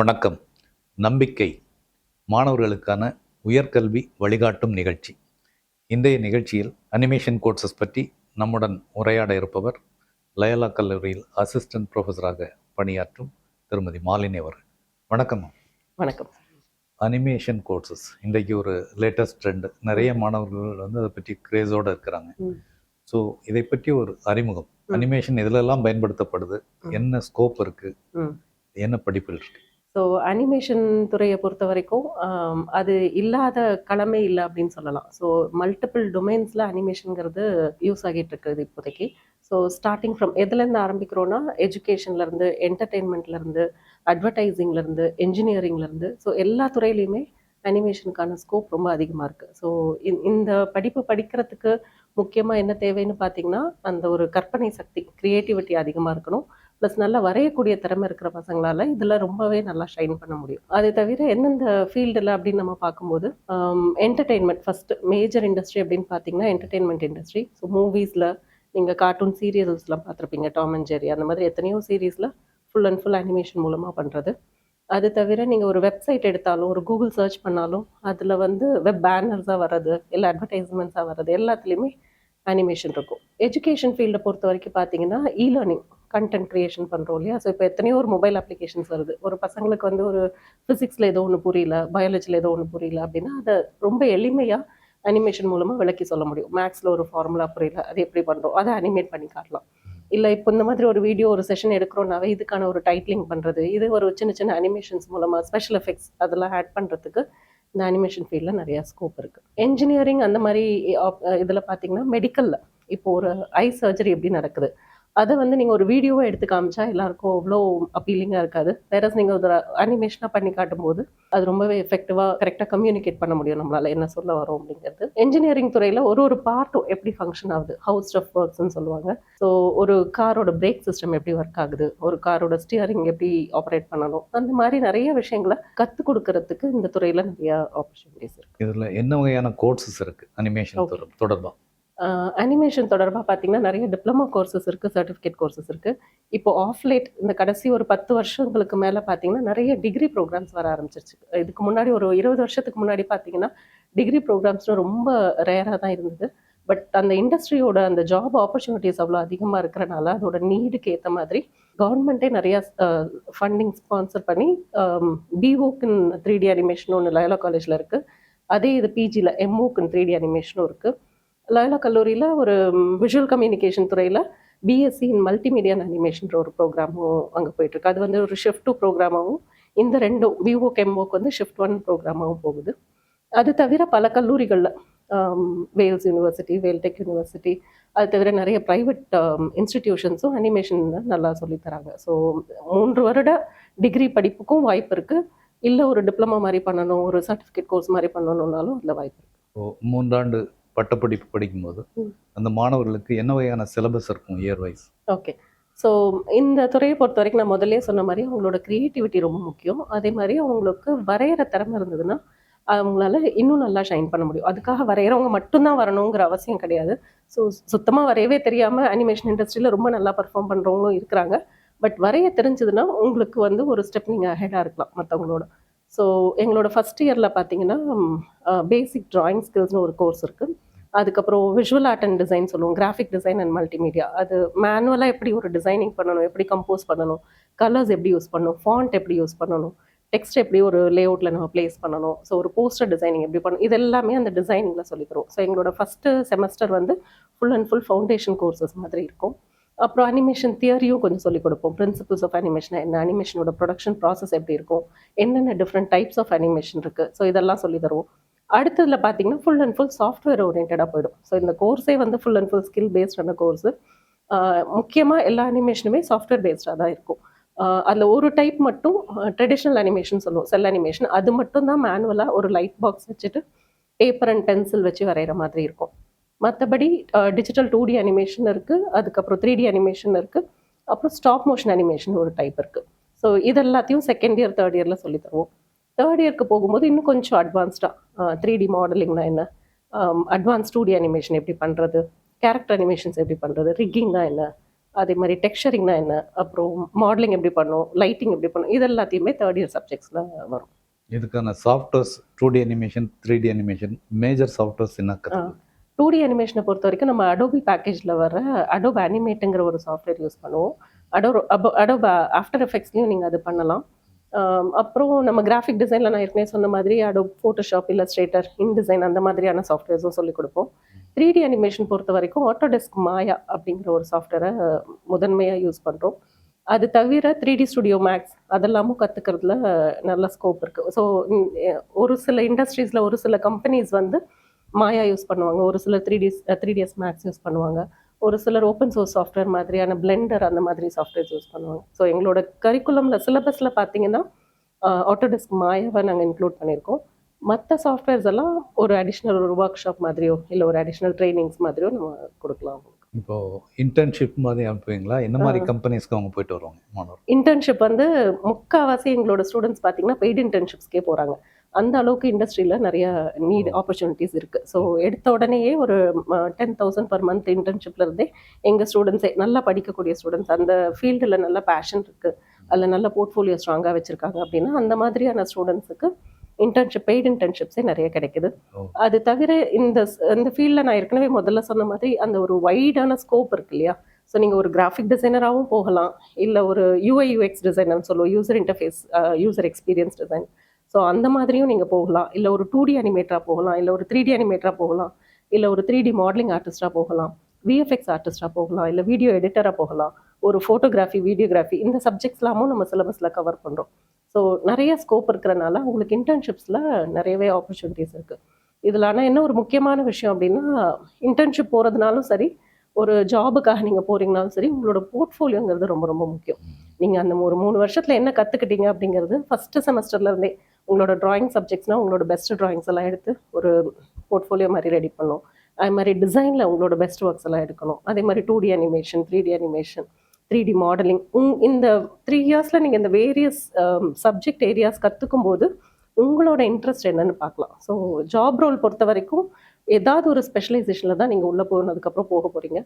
வணக்கம். நம்பிக்கை மாணவர்களுக்கான உயர்கல்வி வழிகாட்டும் நிகழ்ச்சி. இன்றைய நிகழ்ச்சியில் அனிமேஷன் கோர்சஸ் பற்றி நம்முடன் உரையாட இருப்பவர் லயலா கல்லூரியில் அசிஸ்டன்ட் ப்ரொஃபஸராக பணியாற்றும் திருமதி மாலினி அவர்கள். வணக்கம். வணக்கம். அனிமேஷன் கோர்சஸ் இன்றைக்கு ஒரு லேட்டஸ்ட் ட்ரெண்ட் நிறைய மாணவர்கள் வந்து அதை பற்றி கிரேஸோடு இருக்கிறாங்க. ஸோ இதை பற்றி ஒரு அறிமுகம். அனிமேஷன் இதிலெல்லாம் பயன்படுத்தப்படுது. என்ன ஸ்கோப் இருக்கு? ம். என்ன படிப்பில் இருக்கு? ஸோ அனிமேஷன் துறையை பொறுத்த வரைக்கும் அது இல்லாத களமே இல்லை அப்படின்னு சொல்லலாம். ஸோ மல்டிபிள் டொமைன்ஸில் அனிமேஷனுங்கிறது யூஸ் ஆகிட்டு இருக்குது இப்போதைக்கு. ஸோ ஸ்டார்டிங் ஃப்ரம் எதுலேருந்து ஆரம்பிக்கிறோன்னா எஜுகேஷன்லேருந்து என்டர்டெயின்மெண்ட்லேருந்து அட்வர்டைஸிங்லேருந்து என்ஜினியரிங்லேருந்து ஸோ எல்லா துறையிலையுமே அனிமேஷனுக்கான ஸ்கோப் ரொம்ப அதிகமாக இருக்குது ஸோ இந்த படிப்பு படிக்கிறதுக்கு முக்கியமாக என்ன தேவைன்னு பார்த்தீங்கன்னா அந்த ஒரு கற்பனை சக்தி க்ரியேட்டிவிட்டி அதிகமாக இருக்கணும். ப்ளஸ் நல்லா வரையக்கூடிய திறமை இருக்கிற பசங்களால இதில் ரொம்பவே நல்லா ஷைன் பண்ண முடியும். அதை தவிர எந்தெந்த ஃபீல்டில் அப்படின்னு நம்ம பார்க்கும்போது என்டர்டெயின்மெண்ட் ஃபஸ்ட்டு மேஜர் இண்டஸ்ட்ரி அப்படின்னு பார்த்தீங்கன்னா என்டர்டெயின்மெண்ட் இண்டஸ்ட்ரி ஸோ மூவிஸில் நீங்கள் கார்ட்டூன் சீரியல்ஸ்லாம் பார்த்துருப்பீங்க டாம் அண்ட் ஜெரி அந்த மாதிரி எத்தனையோ சீரீஸில் ஃபுல் அண்ட் ஃபுல் அனிமேஷன் மூலமாக பண்ணுறது அது தவிர நீங்கள் ஒரு வெப்சைட் எடுத்தாலும் ஒரு கூகுள் சர்ச் பண்ணாலும் அதில் வந்து வெப் பேனர்ஸாக வர்றது இல்லை அட்வர்டைஸ்மெண்ட்ஸாக வர்றது எல்லாத்துலேயுமே அனிமேஷன் இருக்கும். எஜுகேஷன் ஃபீல்டை பொறுத்த வரைக்கும் பார்த்தீங்கன்னா இ லேர்னிங் கண்டென்ட் க்ரியேஷன் பண்ணுறோம் இல்லையா? ஸோ இப்போ எத்தனையோ ஒரு மொபைல் அப்ளிகேஷன்ஸ் வருது. ஒரு பசங்களுக்கு வந்து ஒரு ஃபிசிக்ஸில் ஏதோ ஒன்று புரியல பயாலஜியில் ஏதோ ஒன்று புரியல அப்படின்னா அதை ரொம்ப எளிமையாக அனிமேஷன் மூலமாக விளக்கி சொல்ல முடியும். மேக்ஸில் ஒரு ஃபார்முலா புரியல அது எப்படி பண்ணுறோம் அதை அனிமேட் பண்ணி காட்டலாம். இல்லை இப்போ இந்த மாதிரி ஒரு வீடியோ ஒரு செஷன் எடுக்கிறோம்னாவே இதுக்கான ஒரு டைட்லிங் பண்ணுறது இது ஒரு சின்ன சின்ன அனிமேஷன்ஸ் மூலமாக ஸ்பெஷல் எஃபெக்ட்ஸ் அதெல்லாம் ஆட் பண்ணுறதுக்கு இந்த அனிமேஷன் ஃபீல்டில் நிறையா ஸ்கோப் இருக்குது என்ஜினியரிங் அந்த மாதிரி இதில் பார்த்தீங்கன்னா மெடிக்கலில் இப்போ ஒரு ஐ சர்ஜரி எப்படி நடக்குது? அதை வந்து நீங்கள் ஒரு வீடியோவை எடுத்து காமிச்சா எல்லாருக்கும் அவ்வளோ அப்பீலிங்காக இருக்காது. வேற நீங்கள் ஒரு அனிமேஷனாக பண்ணி காட்டும்போது அது ரொம்பவே எஃபெக்டிவாக கரெக்டாக கம்யூனிகேட் பண்ண முடியும் நம்மளால என்ன சொல்ல வரோம் அப்படிங்கிறது. என்ஜினியரிங் துறையில் ஒரு ஒரு பார்ட்டும் எப்படி ஃபங்க்ஷன் ஆகுது? ஹவுஸ் ஸ்டஃப் ஒர்க்ஸ்னு சொல்லுவாங்க. ஸோ ஒரு காரோட பிரேக் சிஸ்டம் எப்படி ஒர்க் ஆகுது? ஒரு காரோட ஸ்டியரிங் எப்படி ஆப்ரேட் பண்ணணும்? அந்த மாதிரி நிறைய விஷயங்களை கற்றுக் கொடுக்கறதுக்கு இந்த துறையில் நிறைய ஆப்பர்ச்சுனிட்டிஸ் இருக்கு. இதில் என்ன வகையான கோர்சஸ் இருக்கு? அனிமேஷன். தொடர்பாக அனிமேஷன் தொடர்பாக பார்த்தீங்கன்னா நிறைய டிப்ளமோ கோர்சஸ் இருக்குது சர்டிஃபிகேட் கோர்சஸ் இருக்குது இப்போ ஆஃப்லேட் இந்த கடைசி ஒரு பத்து வருஷங்களுக்கு மேலே பார்த்தீங்கன்னா நிறைய டிகிரி ப்ரோக்ராம்ஸ் வர ஆரம்பிச்சிருச்சு. இதுக்கு முன்னாடி ஒரு இருபது வருஷத்துக்கு முன்னாடி பார்த்தீங்கன்னா டிகிரி ப்ரோக்ராம்ஸ்னு ரொம்ப ரேராக தான் இருந்தது. பட் அந்த இண்டஸ்ட்ரியோட அந்த ஜாப் ஆப்பர்ச்சுனிட்டிஸ் அவ்வளோ அதிகமாக இருக்கிறனால அதோட நீடுக்கு ஏற்ற மாதிரி கவர்மெண்ட்டே நிறையா ஃபண்டிங் ஸ்பான்சர் பண்ணி பிஓக்குன்னு த்ரீ டி அனிமேஷன் ஒன்று லயோலா காலேஜில் இருக்குது அதே இது பிஜியில் எம்ஓக்குன்னு த்ரீ டி அனிமேஷனும் இருக்குது லயோலா கல்லூரியில் ஒரு விஷுவல் கம்யூனிகேஷன் துறையில் பிஎஸ்சி இன் மல்டிமீடியா அனிமேஷன்ற ஒரு ப்ரோக்ராமும் அங்கே போயிட்டுருக்கு. அது வந்து ஒரு ஷிஃப்ட் டூ ப்ரோக்ராமாகவும் இந்த ரெண்டும் விவோ கெம்போக்கு வந்து ஷிஃப்ட் ஒன் ப்ரோக்ராமாகவும் போகுது. அது தவிர பல கல்லூரிகளில் வேல்ஸ் யூனிவர்சிட்டி வேல்டெக் யூனிவர்சிட்டி அது தவிர நிறைய ப்ரைவேட் இன்ஸ்டிடியூஷன்ஸும் அனிமேஷன் நல்லா சொல்லித் தராங்க. ஸோ மூன்று வருட டிகிரி படிப்புக்கும் வாய்ப்பு இருக்குது இல்லை ஒரு டிப்ளமா மாதிரி பண்ணணும் ஒரு சர்டிஃபிகேட் கோர்ஸ் மாதிரி பண்ணணுன்னாலும் அதில் வாய்ப்பு இருக்குது மூன்றாண்டு பட்டப்படிப்பு படிக்கும்போது. அந்த மாணவர்களுக்கு என்ன வகையான சிலபஸ் இருக்கும் இயர் வைஸ் ஓகே ஸோ இந்த துறையை பொறுத்த வரைக்கும் நான் முதல்லயே சொன்ன மாதிரி அவங்களோட க்ரியேட்டிவிட்டி ரொம்ப முக்கியம். அதே மாதிரி அவங்களுக்கு வரைகிற திறமை இருந்ததுன்னா அவங்களால இன்னும் நல்லா ஷைன் பண்ண முடியும். அதுக்காக வரைகிறவங்க மட்டும்தான் வரணுங்கிற அவசியம் கிடையாது. ஸோ சுத்தமாக வரையவே தெரியாமல் அனிமேஷன் இண்டஸ்ட்ரியில் ரொம்ப நல்லா பர்ஃபார்ம் பண்ணுறவங்களும் இருக்கிறாங்க. பட் வரைய தெரிஞ்சதுன்னா உங்களுக்கு வந்து ஒரு ஸ்டெப் நீங்கள் அஹெடாக இருக்கலாம் மற்றவங்களோட ஸோ எங்களோட ஃபஸ்ட் இயரில் பார்த்தீங்கன்னா பேசிக் டிராயிங் ஸ்கில்ஸ்னு ஒரு கோர்ஸ் இருக்குது அதுக்கப்புறம் விஷுவல் ஆர்ட் அண்ட் டிசைன் சொல்லுவோம். கிராஃபிக் டிசைன் அண்ட் மல்டிமீடியா அது மேனுவலாக எப்படி ஒரு டிசைனிங் பண்ணணும்? எப்படி கம்போஸ் பண்ணணும்? கலர்ஸ் எப்படி யூஸ் பண்ணணும்? ஃபாண்ட் எப்படி யூஸ் பண்ணணும்? டெக்ஸ்ட் எப்படி ஒரு லேஅவுட்டில் நம்ம ப்ளேஸ் பண்ணணும்? ஸோ ஒரு போஸ்டர் டிசைனிங் எப்படி பண்ணணும்? இது எல்லாமே அந்த டிசைனிங்கில் சொல்லித்தரும் ஸோ எங்களோட ஃபஸ்ட்டு செமஸ்டர் வந்து full and full foundation courses மாதிரி இருக்கும். அப்புறம் அனிமேஷன் தியரியும் கொஞ்சம் சொல்லிக் கொடுப்போம். பிரின்சிபிள்ஸ் ஆஃப் அனிமேஷன் என்ன அனிமேஷனோட ப்ரொடக்ஷன் ப்ராசஸ் எப்படி இருக்கும்? என்னென்ன டிஃப்ரெண்ட் டைப்ஸ் ஆஃப் அனிமேஷன் இருக்குது ஸோ இதெல்லாம் சொல்லி தருவோம். அடுத்ததில் பார்த்தீங்கன்னா ஃபுல் அண்ட் ஃபுல் சாஃப்ட்வேர் ஓரியன்டாக போயிடும். ஸோ இந்த கோர்ஸே வந்து ஃபுல் அண்ட் ஃபுல் ஸ்கில் பேஸ்டான கோர்ஸு முக்கியமாக எல்லா அனிமேஷனுமே சாஃப்ட்வேர் பேஸ்டாக தான் இருக்கும். அதில் ஒரு டைப் மட்டும் ட்ரெடிஷ்னல் அனிமேஷன் சொல்லுவோம் செல் அனிமேஷன் அது மட்டும் தான் மேனுவலாக ஒரு லைட் பாக்ஸ் வச்சுட்டு பேப்பர் அண்ட் பென்சில் வச்சு வரைகிற மாதிரி இருக்கும். மற்றபடி டிஜிட்டல் டூ டி அனிமேஷன் இருக்குது அதுக்கப்புறம் த்ரீ டி அனிமேஷன் இருக்குது அப்புறம் ஸ்டாப் மோஷன் அனிமேஷன் ஒரு டைப் இருக்குது ஸோ இது எல்லாத்தையும் செகண்ட் இயர் தேர்ட் இயரில் சொல்லி தருவோம். தேர்ட் இயர்க்கு போகும்போது இன்னும் கொஞ்சம் அட்வான்ஸ்டாக த்ரீ டி மாடலிங்னா என்ன? அட்வான்ஸ் டூ டி அனிமேஷன் எப்படி பண்ணுறது கேரக்டர் அனிமேஷன்ஸ் எப்படி பண்ணுறது ரிக்கிங்னா என்ன? அதே மாதிரி டெக்ஸ்சரிங்னா என்ன? அப்புறம் மாடலிங் எப்படி பண்ணும்? லைட்டிங் எப்படி பண்ணும்? இது எல்லாத்தையுமே தேர்ட் இயர் சப்ஜெக்ட்ஸில் வரும். இதுக்கான softwares two D animation three D animation major softwares என்ன டூ டி அனிமேஷனை பொறுத்த வரைக்கும் நம்ம அடோபி பேக்கேஜில் வர அடோப் அனிமேட்டுங்கிற ஒரு சாஃப்ட்வேர் யூஸ் பண்ணுவோம். அடோ அடோப் ஆஃப்டர் எஃபெக்ட்ஸ்லையும் நீங்கள் அது பண்ணலாம். அப்புறம் நம்ம கிராஃபிக் டிசைனில் நான் ஏற்கனவே சொன்ன மாதிரி அடோ ஃபோட்டோஷாப் இல்லஸ்ட்ரேட்டர் இன்டிசைன் அந்த மாதிரியான சாஃப்ட்வேர்ஸும் சொல்லிக் கொடுப்போம். த்ரீ டி அனிமேஷன் பொறுத்த வரைக்கும் ஆட்டோடெஸ்க் மாயா அப்படிங்கிற ஒரு சாஃப்ட்வேரை முதன்மையாக யூஸ் பண்ணுறோம் அது தவிர த்ரீ டி ஸ்டுடியோ மேக்ஸ் அதெல்லாமும் கற்றுக்கிறதுல நல்ல ஸ்கோப் இருக்குது ஸோ ஒரு சில இண்டஸ்ட்ரீஸில் ஒரு சில கம்பெனிஸ் வந்து மாயா யூஸ் பண்ணுவாங்க. ஒரு சில three D S three D S max use பண்ணுவாங்க. ஒரு சிலர் ஓப்பன் சோர்ஸ் சாஃப்ட்வேர் மாதிரியான பிளெண்டர் அந்த மாதிரி சாஃப்ட்வேர்ஸ் யூஸ் பண்ணுவாங்க. ஸோ எங்களோட கரிக்குலமில் சிலபஸில் பார்த்தீங்கன்னா ஆட்டோடெஸ்க் மாயாவை நாங்கள் இன்க்ளூட் பண்ணியிருக்கோம். மற்ற சாஃப்ட்வேர்ஸ் எல்லாம் ஒரு அடிஷ்னல் ஒரு ஒர்க் ஷாப் மாதிரியோ இல்லை ஒரு அடிஷ்னல் ட்ரைனிங்ஸ் மாதிரியோ நம்ம கொடுக்கலாம் இப்போ இன்டர்ன்ஷிப் மாதிரி அனுப்புவீங்களா? என்ன மாதிரி கம்பெனிஸ்க்கு அவங்க போயிட்டு வருவாங்க? மாணவர் இன்டர்ன்ஷிப் வந்து முக்கால்வாசி எங்களோட ஸ்டூடெண்ட்ஸ் பார்த்தீங்கன்னா பெய்டு இன்டர்ன்ஷிப்ஸ்க்கே போகிறாங்க அந்த அளவுக்கு இண்டஸ்ட்ரியில் நிறைய நீட் ஆப்பர்ச்சுனிட்டிஸ் இருக்குது ஸோ எடுத்த உடனேயே ஒரு டென் தௌசண்ட் பர் மந்த் இன்டர்ன்ஷிப்ல இருந்தே எங்கள் ஸ்டூடெண்ட்ஸே நல்லா படிக்கக்கூடிய ஸ்டூடெண்ட்ஸ் அந்த ஃபீல்டில் நல்ல பேஷன் இருக்குது அதில் நல்ல போர்ட்ஃபோலியோ ஸ்ட்ராங்காக வச்சுருக்காங்க அப்படின்னா அந்த மாதிரியான ஸ்டூடெண்ட்ஸுக்கு இன்டர்ன்ஷிப் பெய்டு இன்டர்ன்ஷிப்ஸே நிறைய கிடைக்குது. ஓ. அது தவிர இந்த இந்த ஃபீல்டில் நான் ஏற்கனவே முதல்ல சொன்ன மாதிரி அந்த ஒரு வைடான ஸ்கோப் இருக்கு இல்லையா? ஸோ நீங்கள் ஒரு கிராஃபிக் டிசைனராகவும் போகலாம். இல்லை ஒரு யூஐ யூஎக்ஸ் டிசைனர்னு சொல்லுவோம். User interface user experience design so அந்த மாதிரியும் நீங்கள் போகலாம். இல்லை ஒரு டூ டி அனிமேட்டராக போகலாம். இல்லை ஒரு த்ரீ டி அனிமேட்டராக போகலாம். இல்லை ஒரு த்ரீ டி மாடலிங் ஆர்டிஸ்டாக போகலாம். விஎஃப்எக்ஸ் ஆர்டிஸ்டாக போகலாம். இல்லை வீடியோ எடிட்டராக போகலாம். ஒரு ஃபோட்டோகிராஃபி வீடியோகிராஃபி இந்த சப்ஜெக்ட்ஸ்லாமும் நம்ம சிலபஸில் கவர் பண்ணுறோம் ஸோ நிறைய ஸ்கோப் இருக்கிறனால உங்களுக்கு இன்டர்ன்ஷிப்ஸில் நிறையவே ஆப்பர்ச்சுனிட்டிஸ் இருக்குது இதில் ஆனால் என்ன ஒரு முக்கியமான விஷயம் அப்படின்னா இன்டர்ன்ஷிப் போகிறதுனாலும் சரி ஒரு ஜாபுக்காக நீங்கள் போகிறீங்கனாலும் சரி உங்களோட போர்ட்ஃபோலியோங்கிறது ரொம்ப ரொம்ப முக்கியம். நீங்கள் அந்த ஒரு மூணு வருஷத்தில் என்ன கற்றுக்கிட்டீங்க அப்படிங்கிறது ஃபஸ்ட்டு செமஸ்டர்லேருந்தே உங்களோட ட்ராயிங் சப்ஜெக்ட்ஸ்னால் உங்களோட பெஸ்ட் ட்ராயிங்ஸ் எல்லாம் எடுத்து ஒரு போர்ட்ஃபோலியோ மாதிரி ரெடி பண்ணணும் அதே மாதிரி டிசைனில் உங்களோட பெஸ்ட் ஒர்க்ஸ் எல்லாம் எடுக்கணும். அதே மாதிரி two D animation three D animation three D modeling இந்த த்ரீ இயர்ஸில் நீங்கள் இந்த வேரியஸ் சப்ஜெக்ட் ஏரியாஸ் கற்றுக்கும் போது உங்களோட இன்ட்ரெஸ்ட் என்னன்னு பார்க்கலாம். ஸோ ஜாப் ரோல் பொறுத்த வரைக்கும் ஏதாவது ஒரு ஸ்பெஷலைசேஷனில் தான் நீங்கள் உள்ளே போனதுக்கப்புறம் போக போகிறீங்க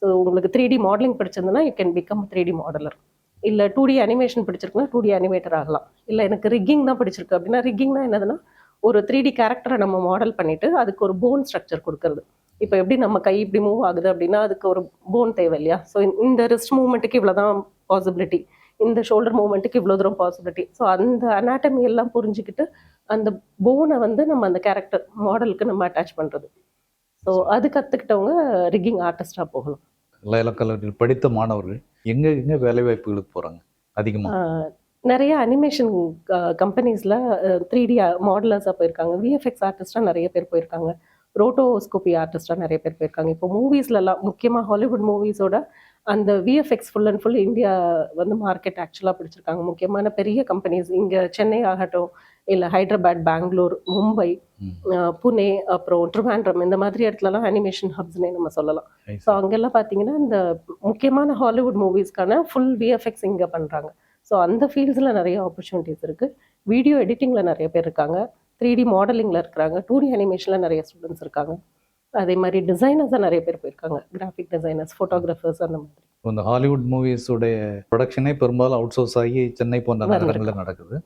ஸோ உங்களுக்கு three D modelling படிச்சிருந்தனா you can become three D modeler இல்லை டூ டி அனிமேஷன் பிடிச்சிருக்குன்னா டூ டி அனிமேட்டர் ஆகலாம். இல்லை எனக்கு ரிக்கிங் தான் பிடிச்சிருக்கு. அப்படின்னா ரிக்கிங்னா என்னதுன்னா ஒரு த்ரீ டி கேரக்டரை நம்ம மாடல் பண்ணிட்டு அதுக்கு ஒரு போன் ஸ்ட்ரக்சர் கொடுக்கறது. இப்போ எப்படி நம்ம கை இப்படி மூவ் ஆகுது அப்படின்னா அதுக்கு ஒரு போன் தேவை இல்லையா? ஸோ இந்த ரிஸ்ட் மூவ்மெண்ட்டுக்கு இவ்வளோ தான் பாசிபிலிட்டி இந்த ஷோல்டர் மூவ்மெண்ட்டுக்கு இவ்வளோ தூரம் பாசிபிலிட்டி ஸோ அந்த அனாட்டமி எல்லாம் புரிஞ்சுக்கிட்டு அந்த போனை வந்து நம்ம அந்த கேரக்டர் மாடலுக்கு நம்ம அட்டாச் பண்ணுறது ஸோ அது கற்றுக்கிட்டவங்க ரிக்கிங் ஆர்டிஸ்டாக போகலாம். லயலா கல்லூரியில் படித்த மாணவர்கள் எங்க எங்க வேலை வாய்ப்புகளுக்கு போறாங்க? அதிகமா? நிறைய அனிமேஷன் கம்பெனிஸில் த்ரீ டி மாடலர்ஸாக போயிருக்காங்க. விஎஃப்எக்ஸ் ஆர்டிஸ்டாக நிறைய பேர் போயிருக்காங்க. ரோட்டோஸ்கோபி ஆர்டிஸ்டாக நிறைய பேர் போயிருக்காங்க. இப்போ மூவிஸ்லலாம் முக்கியமாக ஹாலிவுட் மூவிஸோட அந்த VFX full and full India வந்து மார்க்கெட் ஆக்சுவலாக பிடிச்சிருக்காங்க. முக்கியமான பெரிய கம்பெனிஸ் இங்கே சென்னை ஆகட்டும் இல்லை ஹைதராபாத் பெங்களூர் மும்பை புனே அப்புறம் ட்ரிவாண்ட்ரம் இந்த மாதிரி இடத்துலலாம் அனிமேஷன் ஹப்ஸ்னே நம்ம சொல்லலாம். ஸோ அங்கெல்லாம் பார்த்தீங்கன்னா இந்த முக்கியமான ஹாலிவுட் மூவிஸ்க்கான ஃபுல் விஎஃப்எக்ஸ் இங்கே பண்ணுறாங்க ஸோ அந்த ஃபீல்ட்ஸில் நிறைய ஆப்பர்ச்சுனிட்டிஸ் இருக்குது வீடியோ எடிட்டிங்கில் நிறைய பேர் இருக்காங்க. த்ரீ டி மாடலிங்கில் இருக்கிறாங்க. டூ டி அனிமேஷனில் நிறைய ஸ்டூடெண்ட்ஸ் இருக்காங்க. அதே மாதிரி டிசைனர்ஸாக நிறைய பேர் போயிருக்காங்க. கிராஃபிக் டிசைனர்ஸ் ஃபோட்டோகிராஃபர்ஸ் அந்த மாதிரி. இந்த ஹாலிவுட் மூவிஸோடைய ப்ரொடக்ஷனே பெரும்பாலும் அவுட் சோர்ஸ் ஆகி சென்னை போன்ற. நகரங்களில் நடக்குது.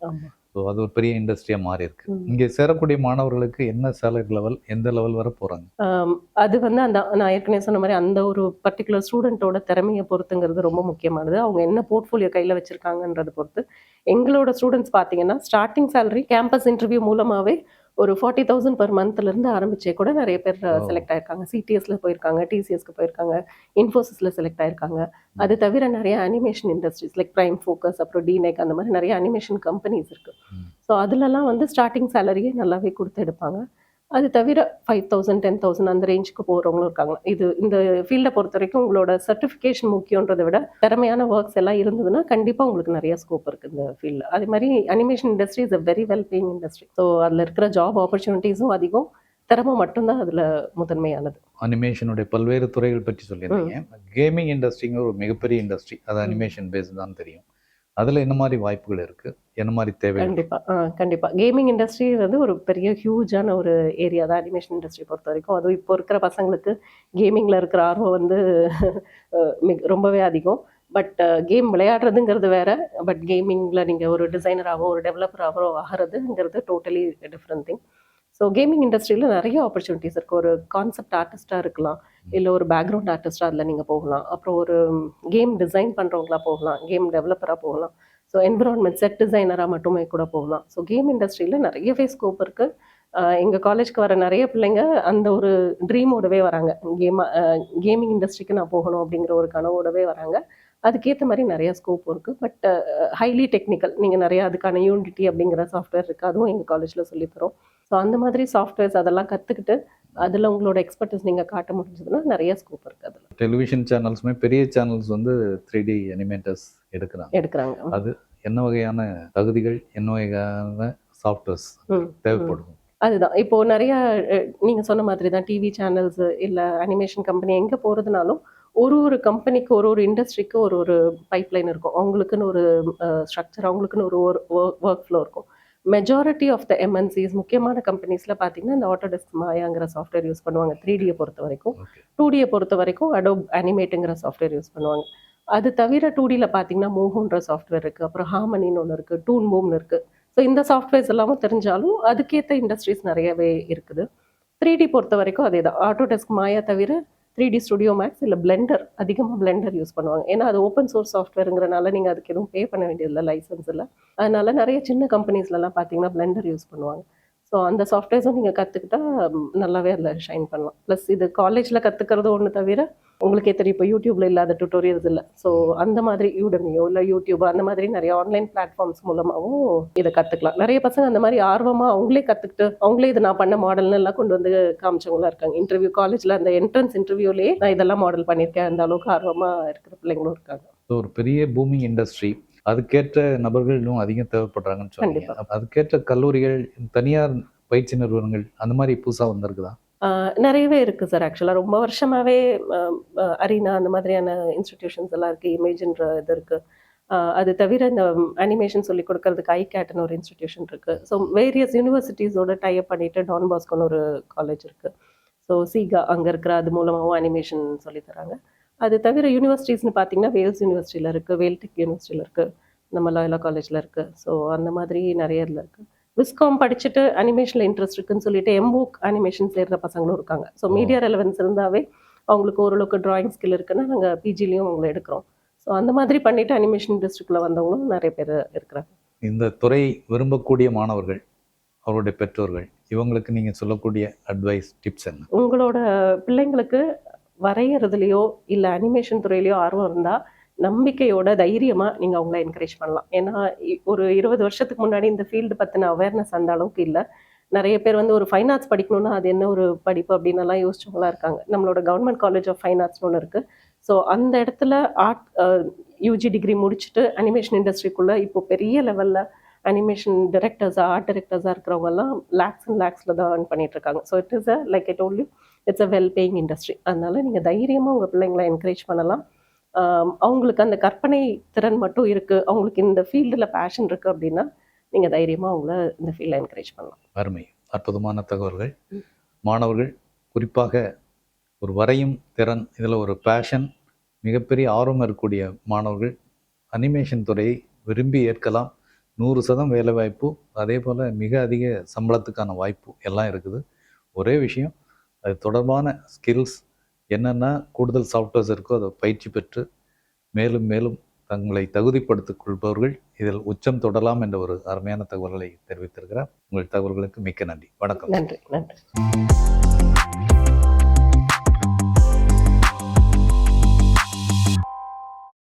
ஸோ அது ஒரு பெரிய இண்டஸ்ட்ரியா மாறி இருக்கு இங்கே சேரக்கூடிய மாணவர்களுக்கு என்ன சேலரி லெவல் எந்த லெவல் வரை போறாங்க? ஆம், அது வந்து அந்த நான் ஏற்கனவே சொன்ன மாதிரி அந்த ஒரு பர்டிகுலர் ஸ்டூடெண்ட்டோட திறமையை பொறுத்துங்கிறது ரொம்ப முக்கியமானது. அவங்க என்ன போர்ட்ஃபோலியோ கையில் வச்சிருக்காங்கன்றத பொறுத்து எங்களோட ஸ்டூடெண்ட்ஸ் பார்த்தீங்கன்னா ஸ்டார்டிங் salary கேம்பஸ் இன்டர்வியூ மூலமாகவே ஒரு ஃபார்ட்டி தௌசண்ட் பர் மந்த்லேருந்து ஆரம்பிச்சே கூட நிறைய பேர் செலக்ட் ஆயிருக்காங்க. சிடிஎஸ்ல போயிருக்காங்க டிசிஎஸ்க்கு போயிருக்காங்க இன்ஃபோசிஸ்ல செலக்ட் ஆயிருக்காங்க. அது தவிர நிறைய animation industries like Prime Focus அப்புறம் டிநெக் அந்த மாதிரி நிறைய அனிமேஷன் கம்பெனிஸ் இருக்கு. ஸோ அதுலலாம் வந்து ஸ்டார்டிங் சேலரியே நல்லாவே கொடுத்து எடுப்பாங்க. அது தவிர ஃபைவ் தௌசண்ட் டென் தௌசண்ட் அந்த ரேஞ்சுக்கு போகிறவங்களும் இருக்காங்க. இது இந்த ஃபீல்டை பொறுத்த வரைக்கும் உங்களோட சர்டிஃபிகேஷன் முக்கியன்றதை விட திறமையான ஒர்க்ஸ் எல்லாம் இருந்ததுன்னா கண்டிப்பாக உங்களுக்கு நிறைய ஸ்கோப் இருக்குது இந்த ஃபீல்டில் அதே மாதிரி animation industry is a very well paying industry so அதில் இருக்கிற ஜாப் ஆப்பர்ச்சுனிட்டிஸும் அதிகம். திறமை மட்டும்தான் அதில் முதன்மையானது. அனிமேஷனுடைய பல்வேறு துறைகள் பற்றி சொல்லியிருந்தீங்க. கேமிங் இண்டஸ்ட்ரிங்கிற ஒரு மிகப்பெரிய இண்டஸ்ட்ரி அது. அனிமேஷன் பேஸ் தான் தெரியும். அதுல என்ன மாதிரி வாய்ப்புகள் இருக்கு? என்ன மாதிரி தேவை? கண்டிப்பாக ஆ கேமிங் இண்டஸ்ட்ரி வந்து ஒரு பெரிய ஹியூஜான ஒரு ஏரியா தான் அனிமேஷன் இண்டஸ்ட்ரி பொறுத்த வரைக்கும். அதுவும் இப்போ இருக்கிற பசங்களுக்கு கேமிங்ல இருக்கிற ஆர்வம் வந்து மிக ரொம்பவே அதிகம். பட் கேம் விளையாடுறதுங்கிறது வேற. பட் கேமிங்ல நீங்கள் ஒரு டிசைனராகவோ ஒரு டெவலப்பராகவோ ஆகிறதுங்கிறது totally different thing so gaming இண்டஸ்ட்ரியில் நிறைய ஆப்பர்ச்சுனிட்டிஸ் இருக்குது ஒரு கான்செப்ட் ஆர்டிஸ்ட்டாக இருக்கலாம். இல்லை ஒரு பேக்ரவுண்ட் ஆர்டிஸ்ட்டாக அதில் நீங்கள் போகலாம். அப்புறம் ஒரு கேம் டிசைன் பண்ணுறவங்களா போகலாம். கேம் டெவலப்பராக போகலாம். ஸோ என்விரான்மெண்ட் செட் டிசைனராக மட்டுமே கூட போகலாம். ஸோ கேம் இண்டஸ்ட்ரியில் நிறையவே ஸ்கோப் இருக்குது எங்கள் காலேஜ்க்கு வர நிறைய பிள்ளைங்க அந்த ஒரு ட்ரீமோடவே வராங்க. கேம் கேமிங் இண்டஸ்ட்ரிக்கு நான் போகணும் அப்படிங்கிற ஒரு கனவோடவே வராங்க. அதுக்கேற்ற மாதிரி நிறைய ஸ்கோப் இருக்குது பட் ஹைலி டெக்னிக்கல் நீங்கள் நிறைய அதுக்கான யூனிட்டி அப்படிங்கிற சாஃப்ட்வேர் இருக்குது அதுவும் எங்கள் காலேஜில் சொல்லித்தரோம் ஸோ அந்த மாதிரி சாஃப்ட்வேர்ஸ் அதெல்லாம் கற்றுக்கிட்டு அதில் உங்களோட எக்ஸ்பர்டிஸ் நீங்கள் காட்ட முடிஞ்சதுன்னா நிறைய ஸ்கோப் இருக்குது அதில். டெலிவிஷன் சேனல்ஸுமே பெரிய சேனல்ஸ் வந்து த்ரீ டி அனிமேட்டர்ஸ் எடுக்கிறாங்க. எடுக்கிறாங்க. அது என்ன வகையான தகுதிகள் என்ன வகையான சாஃப்ட்வேர்ஸ் தேவைப்படும் அதுதான். இப்போ நிறைய அஹ், நீங்க சொன்ன மாதிரி தான் டிவி சேனல்ஸ் இல்ல அனிமேஷன் கம்பெனி எங்க போறதுனாலும் ஒரு ஒரு கம்பெனிக்கு ஒரு ஒரு இண்டஸ்ட்ரிக்கு ஒரு ஒரு பைப்லைன் இருக்கும். அவங்களுக்குன்னு ஒரு ஸ்ட்ரக்சர் அவங்களுக்குன்னு ஒரு ஒர்க் ஃப்ளோ இருக்கும். மெஜாரிட்டி ஆஃப் த எம்என்சிஸ் முக்கியமான கம்பெனிஸில் பார்த்தீங்கன்னா இந்த ஆட்டோடெஸ்க் மாயாங்கிற சாஃப்ட்வேர் யூஸ் பண்ணுவாங்க த்ரீ டியை பொறுத்த வரைக்கும். டூ டியை பொறுத்த வரைக்கும் அடோப் அனிமேட்டுங்கிற சாஃப்ட்வேர் யூஸ் பண்ணுவாங்க. அது தவிர டூ டியில் பார்த்தீங்கன்னா மோகோன்ற சாஃப்ட்வேர் இருக்குது அப்புறம் ஹார்மனின்னு ஒன்று இருக்குது டூன் பூம்னு இருக்குது ஸோ இந்த சாஃப்ட்வேர்ஸ் எல்லாமும் தெரிஞ்சாலும் அதுக்கேற்ற இண்டஸ்ட்ரீஸ் நிறையவே இருக்குது. த்ரீ டி பொறுத்த வரைக்கும் அதே தான் ஆட்டோடெஸ்க் மாயா தவிர த்ரீ டி ஸ்டுடியோ மேக்ஸ் இல்லை பிளெண்டர் அதிகமாக பிளெண்டர் யூஸ் பண்ணுவாங்க. ஏன்னா அது ஓப்பன் சோர்ஸ் சாஃப்ட்வேருங்கிறனால நீங்கள் அதுக்கு எதுவும் பே பண்ண வேண்டியதில்லை லைசன்ஸ் இல்லை. அதனால நிறைய சின்ன கம்பெனிஸ்லலாம் பார்த்தீங்கன்னா பிளெண்டர் யூஸ் பண்ணுவாங்க. ஸோ அந்த சாஃப்ட்வேர்ஸும் நீங்கள் கற்றுக்கிட்டா நல்லாவே அதில் ஷைன் பண்ணலாம். ப்ளஸ் இது காலேஜில் கற்றுக்கிறது ஒன்று தவிர உங்களுக்கே தெரியும் இப்போ யூடியூப்ல இல்லாத டுட்டோரியல்ஸ் இல்லை. ஸோ அந்த மாதிரி யூடமியோ இல்லை யூடியூபோ அந்த மாதிரி நிறைய ஆன்லைன் பிளாட்ஃபார்ம்ஸ் மூலமாகவும் இதை கற்றுக்கலாம் நிறைய பசங்க அந்த மாதிரி ஆர்வமாக அவங்களே கற்றுக்கிட்டு அவங்களே இது நான் பண்ண மாடல்னு எல்லாம் கொண்டு வந்து காமிச்சவங்களா இருக்காங்க. இன்டர்வியூ காலேஜில் அந்த என்ட்ரன்ஸ் இன்டர்வியூலேயே நான் இதெல்லாம் மாடல் பண்ணியிருக்கேன். அந்த அளவுக்கு ஆர்வமாக இருக்கிற பிள்ளைங்களும் இருக்காங்க. ஸோ ஒரு பெரிய பூமிங் இண்டஸ்ட்ரி அதுக்கேற்ற நபர்கள் இன்னும் அதிகம் தேவைப்படுறாங்கன்னு சொன்னீங்க. அதுக்கேற்ற கல்லூரிகள் தனியார் பயிற்சி நிறுவனங்கள் அந்த மாதிரி புதுசாக வந்திருக்குதா? நிறையவே இருக்குது சார். ஆக்சுவலாக ரொம்ப வருஷமாகவே அரீனா அந்த மாதிரியான இன்ஸ்டிடியூஷன்ஸ் எல்லாம் இருக்குது இமேஜ்ன்ற இது இருக்குது அது தவிர இந்த அனிமேஷன் சொல்லி கொடுக்கறதுக்கு ஐ கேட்னு ஒரு இன்ஸ்டிடியூஷன் இருக்குது ஸோ வேரியஸ் யூனிவர்சிட்டிஸோட டைப் பண்ணிட்டு டான் பாஸ்கோன்னு ஒரு காலேஜ் இருக்குது ஸோ சீகா அங்கே இருக்கிற அது மூலமாகவும் அனிமேஷன் தராங்க. அது தவிர யூனிவர்சிட்டிஸ்னு பார்த்தீங்கன்னா வேல்ஸ் யூனிவர்சிட்டியில் இருக்குது வேல்டெக் யூனிவர்சிட்டியில் இருக்குது நம்ம லாயலா காலேஜில் இருக்குது ஸோ அந்த மாதிரி நிறைய இதில் இருக்குது விஸ்காம் படிச்சுட்டு அனிமேஷனில் இன்ட்ரெஸ்ட் இருக்குன்னு சொல்லிட்டு எம்போக் அனிமேஷன் சேர்ற பசங்களும் இருக்காங்க. ஸோ. மீடியா ரெலவென்ஸ் இருந்தாவே அவங்களுக்கு ஓரளவுக்கு டிராயிங் ஸ்கில் இருக்குன்னா நாங்கள் பிஜிலையும் அவங்கள எடுக்கிறோம். ஸோ அந்த மாதிரி பண்ணிட்டு அனிமேஷன் இண்டஸ்ட்ரிக்குள்ளே வந்தவங்களும் நிறைய பேர் இருக்கிறாங்க. இந்த துறை விரும்பக்கூடிய மாணவர்கள் அவருடைய பெற்றோர்கள் இவங்களுக்கு நீங்கள் சொல்லக்கூடிய அட்வைஸ் டிப்ஸ் என்ன? உங்களோட பிள்ளைங்களுக்கு வரைகிறதுலையோ இல்லை அனிமேஷன் துறையிலையோ ஆர்வம் இருந்தால் நம்பிக்கையோட தைரியமாக நீங்கள் அவங்கள என்கரேஜ் பண்ணலாம். ஏன்னா ஒரு இருபது வருஷத்துக்கு முன்னாடி இந்த ஃபீல்டு பற்றின அவேர்னஸ் அந்த அளவுக்கு இல்லை. நிறைய பேர் வந்து ஒரு ஃபைன் ஆர்ட்ஸ் படிக்கணும்னா அது என்ன ஒரு படிப்பு அப்படின்னு யோசிச்சவங்களாம் யோசிச்சவங்களா இருக்காங்க. நம்மளோட கவர்மெண்ட் காலேஜ் ஆஃப் ஃபைன் ஆர்ட்ஸ்னு ஒன்று இருக்குது ஸோ அந்த இடத்துல ஆர்ட் யூஜி டிகிரி முடிச்சுட்டு அனிமேஷன் இண்டஸ்ட்ரிக்குள்ளே இப்போ பெரிய லெவலில் அனிமேஷன் டிரெக்டர்ஸாக ஆர்ட் டிரெக்டர்ஸாக இருக்கிறவங்க எல்லாம் லேக்ஸ் அண்ட் லேக்ஸில் தான் earn பண்ணிட்டு இருக்காங்க so it is a like told you it's a well paying industry அதனால நீங்கள் தைரியமாக உங்கள் பிள்ளைங்களை என்கரேஜ் பண்ணலாம். அவங்களுக்கு அந்த கற்பனை திறன் மட்டும் இருக்குது அவங்களுக்கு இந்த ஃபீல்டில் பேஷன் இருக்குது அப்படின்னா நீங்கள் தைரியமாக அவங்கள இந்த ஃபீல்டில் என்கரேஜ் பண்ணலாம். அருமை. அற்புதமான தகவல்கள். மாணவர்கள் குறிப்பாக ஒரு வரையும் திறன் இதில் ஒரு பேஷன் மிகப்பெரிய ஆர்வம் இருக்கக்கூடிய மாணவர்கள் அனிமேஷன் துறையை விரும்பி ஏற்கலாம். நூறு சதம் வேலைவாய்ப்பு அதே போல் மிக அதிக சம்பளத்துக்கான வாய்ப்பு எல்லாம் இருக்குது. ஒரே விஷயம் அது தொடர்பான ஸ்கில்ஸ் என்னென்ன கூடுதல் சாஃப்ட்வேர்ஸ் இருக்கோ அதை பயிற்சி பெற்று மேலும் மேலும் தங்களை தகுதிப்படுத்திக் கொள்பவர்கள் இதில் உச்சம் தொடலாம் என்ற ஒரு அருமையான தகவல்களை தெரிவித்திருக்கிறார். உங்கள் தகவல்களுக்கு மிக்க நன்றி. வணக்கம். நன்றி நன்றி.